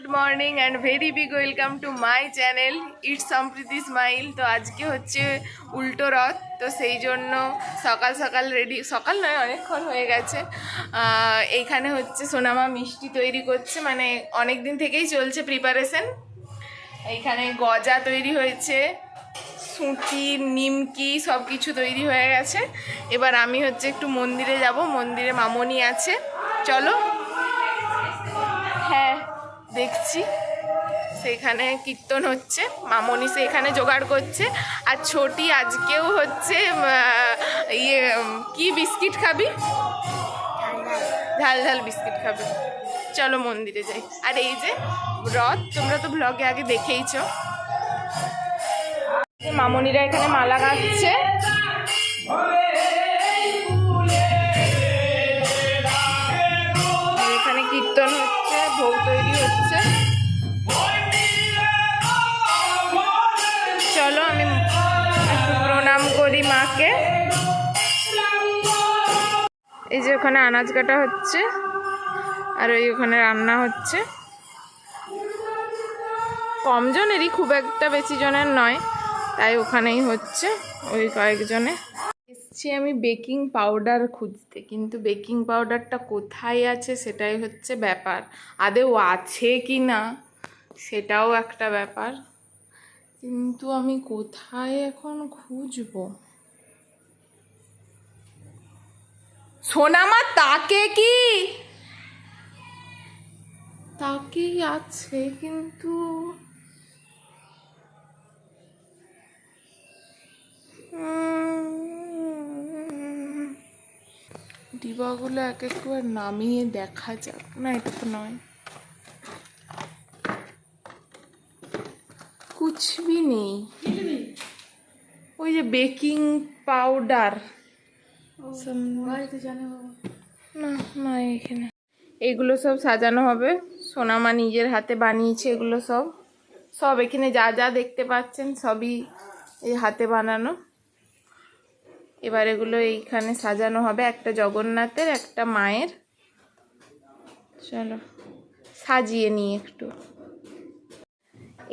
Good morning and very big welcome to my channel it's Sampriti smile. তো আজকে হচ্ছে উল্টো রথ, তো সেই জন্য সকাল সকাল রেডি সকাল নয়, অনেকক্ষণ হয়ে গেছে। এইখানে হচ্ছে সোনামা মিষ্টি তৈরি করছে মানে অনেক দিন থেকেই চলছে প্রিপারেশন এইখানে গজা তৈরি হয়েছে, সুঁটি, নিমকি সব কিছু তৈরি হয়ে গেছে। এবার আমি হচ্ছে একটু মন্দিরে যাব, মন্দিরে মামনি আছে। চলো। হ্যাঁ। দেখছি। সেখানে কীর্তন হচ্ছে, মামনি সেখানে জোগাড় করছে, আর ছোটি আজকেও হচ্ছে ইয়ে কি বিস্কিট খাবি? ঝাল ঝাল বিস্কিট খাবে। চলো মন্দিরে যাই। আর এই যে রথ, তোমরা তো ব্লগে আগে দেখেইছ। মামনিরা এখানে মালা গাঁথছে। যে ওখানে আনাজ কাটা হচ্ছে, আর ওই ওখানে রান্না হচ্ছে। কমজনেরই খুব একটা বেশি জনের নয়, তাই ওখানেই হচ্ছে ওই কয়েকজনে। এসছি আমি বেকিং পাউডার খুঁজতে, কিন্তু বেকিং পাউডারটা কোথায় আছে সেটাই হচ্ছে ব্যাপার। আদেও আছে কি না, সেটাও একটা ব্যাপার। কিন্তু আমি কোথায় এখন খুঁজবো? সোনামা তাকে কি? তাকেই আছে কিন্তু ডিবাগুলো এক একবার নামিয়ে দেখা যাক। না এটা তো নয়। কুছবি নেই? ওই যে বেকিং পাউডার। না না এখানে। এগুলো সব সাজানো হবে। সোনামা নিজের হাতে বানিয়েছে এগুলো সব। সব এখানে যা যা দেখতে পাচ্ছেন সবই এই হাতে বানানো। এবার এগুলো এইখানে সাজানো হবে। একটা জগন্নাথের একটা মায়ের। চলো সাজিয়ে নিই একটু।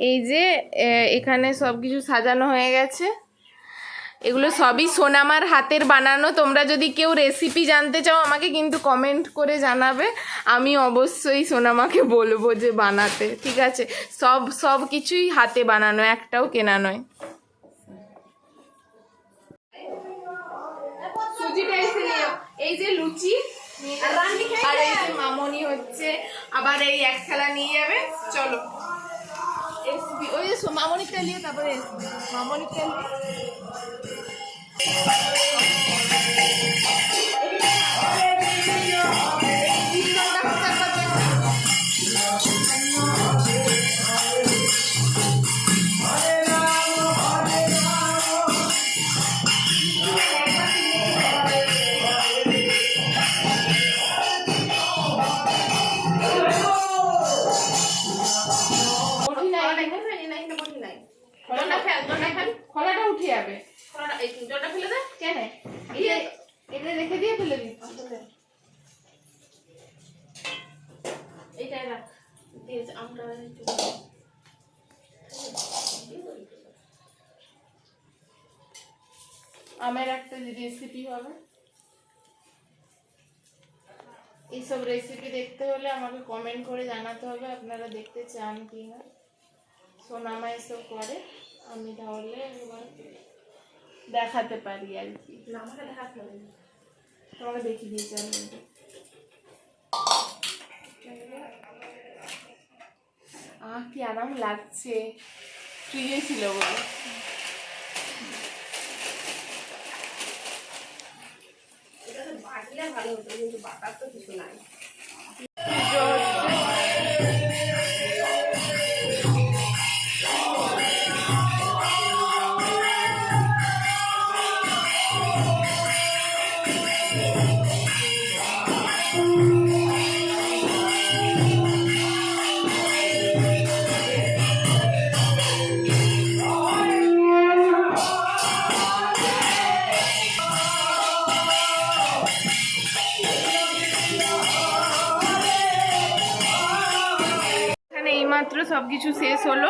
এই যে এখানে সব কিছু সাজানো হয়ে গেছে। এগুলো সবই সোনামার হাতের বানানো। তোমরা যদি কেউ রেসিপি জানতে চাও আমাকে কিন্তু কমেন্ট করে জানাবে। আমি অবশ্যই সোনামাকে বলব যে বানাতে ঠিক আছে? সব সব কিছুই হাতে বানানো একটাও কেনা নয়। এই যে লুচি আর এই যে মামনি হচ্ছে আবার এই এক খেলা নিয়ে যাবে। চলো। এসবি ওই যে মামনিটা তারপরে এসবি মামনিটা নিয়ে すごい! এইসব রেসিপি দেখতে হলে আমাকে কমেন্ট করে জানাতে হবে আপনারা দেখতে চান কি না সোনামা এসব করে আমি তাহলে দেখাতে পারি আর কি। তোমাকে দেখিয়ে দিয়েছি আমি। আহ কি আরাম লাগছে। শুয়ে তো কিছু পুজো কিছু শেষ হলো।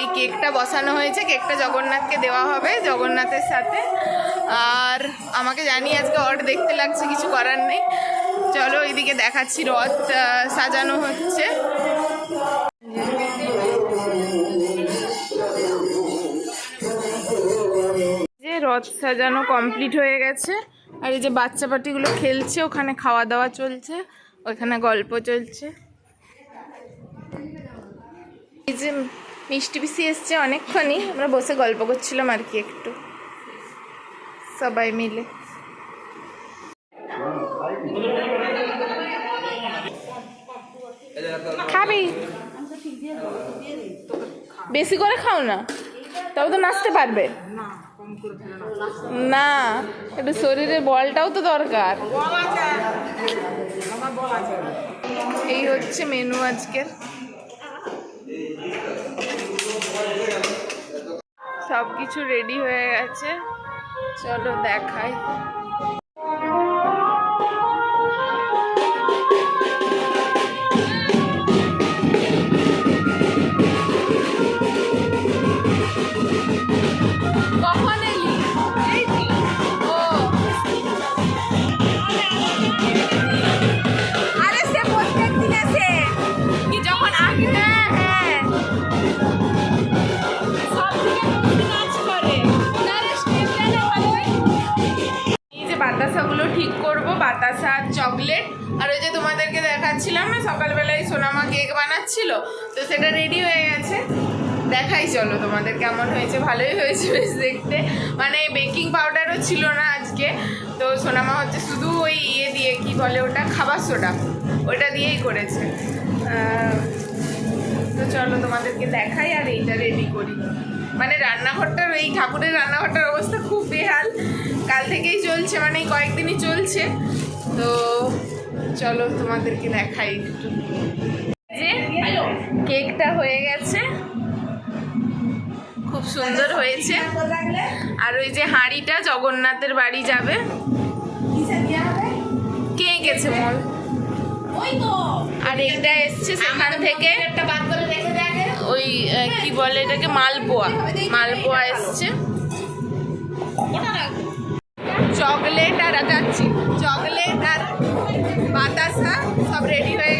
এই কেকটা বসানো হয়েছে। কেকটা জগন্নাথকে দেওয়া হবে, জগন্নাথের সাথে। আর আমাকে জানি আজকে অড দেখতে লাগছে, কিছু করার নেই। চলো এইদিকে দেখাচ্ছি রথ সাজানো হচ্ছে। যে রথ সাজানো কমপ্লিট হয়ে গেছে। আর এই যে বাচ্চা পাটিগুলো খেলছে, ওখানে খাওয়া দাওয়া চলছে, ওখানে গল্প চলছে। এই যে মিষ্টি পিসি এসছে অনেকক্ষণই। আমরা বসে গল্প করছিলাম আর কি একটু। সবাই মিলে। খাবি? বেশি করে খাও না। তবে তো নাচতে পারবে। না, একটু শরীরের বলটাও তো দরকার। এই হচ্ছে মেনু আজকের। সব কিছু রেডি হয়ে গেছে। চলো দেখাই। সকালবেলায় সোনামা কেক বানাচ্ছিল, তো সেটা রেডি হয়ে গেছে। দেখাই চলো তোমাদের কেমন হয়েছে, ভালোই হয়েছে বেশ দেখতে। মানে বেকিং পাউডারও ছিল না আজকে, তো সোনামা হচ্ছে শুধু ওই ইয়ে দিয়ে, কি বলে ওটা, খাবার সোডা, ওটা দিয়েই করেছে। তো চলো তোমাদেরকে দেখাই আর এইটা রেডি করি। মানে রান্নাঘরটার, এই ঠাকুরের রান্নাঘরটার অবস্থা খুব বেহাল। কাল থেকেই চলছে মানে কয়েকদিনই চলছে। তো চলো তোমাদেরকে দেখাই একটু। যে কেকটা হয়ে গেছে। খুব সুন্দর হয়েছে। আর ওই যে হাঁড়িটা জগন্নাথের বাড়ি যাবে। কে গেছে মল আর এটা এসছে সেখান থেকে। ওই কি বলে এটাকে? মালপোয়া। মালপোয়া এসছে। চকলেট আর চকলেট আর বাতাসা সব রেডি হয়ে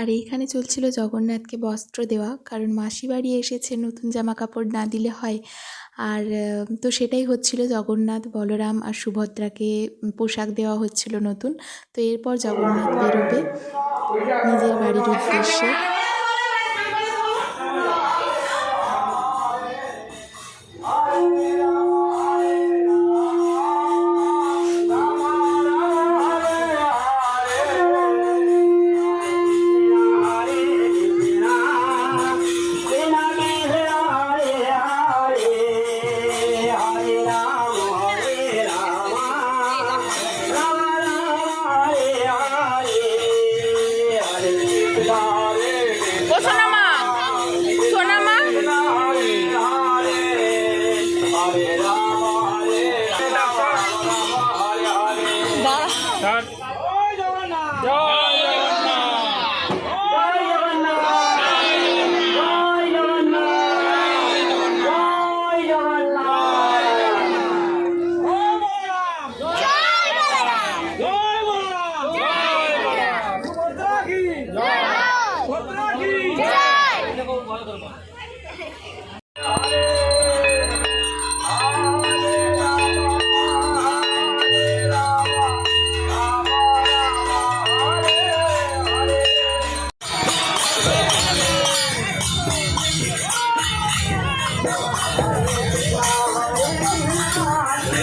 আর এইখানে চলছিল জগন্নাথকে বস্ত্র দেওয়া, কারণ মাসি বাড়ি এসেছে নতুন জামা কাপড় না দিলে হয়। আর তো সেটাই হচ্ছিল জগন্নাথ, বলরাম আর সুভদ্রাকে পোশাক দেওয়া হচ্ছিল নতুন। তো এরপর জগন্নাথ বেরোবে নিজের বাড়ির উদ্দেশ্যে।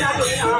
拿走一条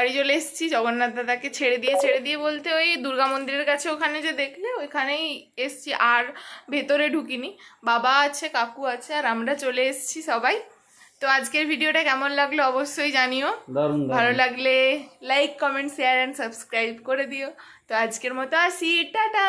বাড়ি চলে এসেছি জগন্নাথ দাদাকে ছেড়ে দিয়ে ছেড়ে দিয়ে বলতে ওই দুর্গা মন্দিরের কাছে ওখানে যে দেখলে ওইখানেই এসছি আর ভেতরে ঢুকিনি। বাবা আছে কাকু আছে আর আমরা চলে এসেছি সবাই। তো আজকের ভিডিওটা কেমন লাগল অবশ্যই জানিও। ভালো লাগলে like comment share and subscribe করে দিও। তো আজকের মতো আসি টাটা!